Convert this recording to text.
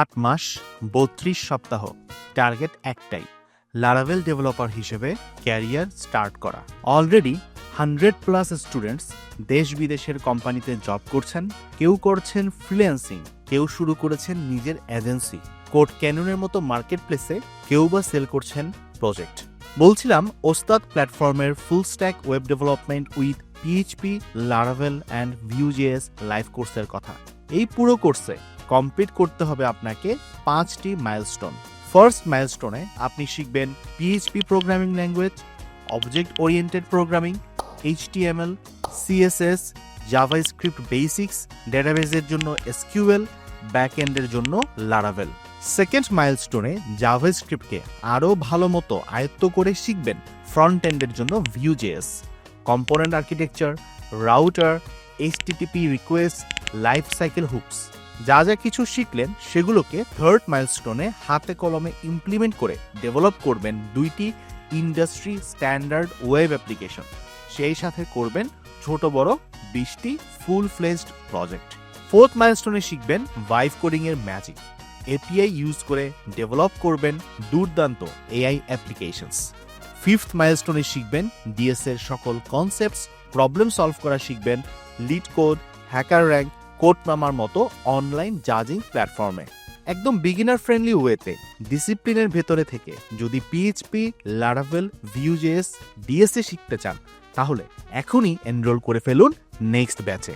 আট মাস, বত্রিশ সপ্তাহ। টার্গেট একটাই লারাভেল ডেভেলপার হিসেবে ক্যারিয়ার স্টার্ট করা। অলরেডি হান্ড্রেড প্লাস স্টুডেন্টস দেশ বিদেশের কোম্পানিতে জব করছেন, কেউ করছেন ফ্রিল্যান্সিং কেউ শুরু করেছেন নিজের এজেন্সি কোড ক্যাননের মতো মার্কেট প্লেসে কেউ বা সেল করছেন প্রজেক্ট বলছিলাম, ওস্তাদ প্ল্যাটফর্মের full stack web development with PHP Laravel and VueJS live কোর্সের কথা। এই পুরো কোর্সে কমপ্লিট করতে হবে আপনাকে পাঁচটি মাইলস্টোন ফার্স্ট মাইলস্টোনে আপনি শিখবেন PHP programming language object oriented programming HTML CSS JavaScript basics ডেটাবেজের জন্য এসকিউএল ব্যাকএন্ডের জন্য লারাভেল সেকেন্ড মাইলস্টোনে জাভাস্ক্রিপ্টকে আরও ভালো মতো আয়ত্ত করে শিখবেন ফ্রন্ট এন্ডের জন্য VueJS component architecture router HTTP request life cycle hooks যা যা কিছু শিখলেন সেগুলোকে থার্ড মাইলস্টোনে হাতে কলমে ইমপ্লিমেন্ট করে ডেভেলপ করবেন দুইটি ইন্ডাস্ট্রি স্ট্যান্ডার্ড ওয়েব অ্যাপ্লিকেশন সেই সাথে করবেন ছোট বড় বিশটি ফুল ফ্লেজড প্রজেক্ট ফোর্থ মাইলস্টোনে শিখবেন ভাইভ কোডিং এর ম্যাজিক এপিআই ইউজ করে ডেভেলপ করবেন দুর্দান্ত এআই অ্যাপ্লিকেশনস ফিফথ মাইলস্টোনে শিখবেন ডিএস এর সকল কনসেপ্টস প্রবলেম সলভ করা শিখবেন LeetCode HackerRank code মামার মতো অনলাইন জাজিং প্ল্যাটফর্মে। একদম বিগিনার ফ্রেন্ডলি ওয়েতে ডিসিপ্লিনের ভেতরে থেকে যদি পিএইচপি লারাভেল ভিউজেএস ডিএসএ শিখতে চান, তাহলে এখনই এনরোল করে ফেলুন নেক্সট ব্যাচে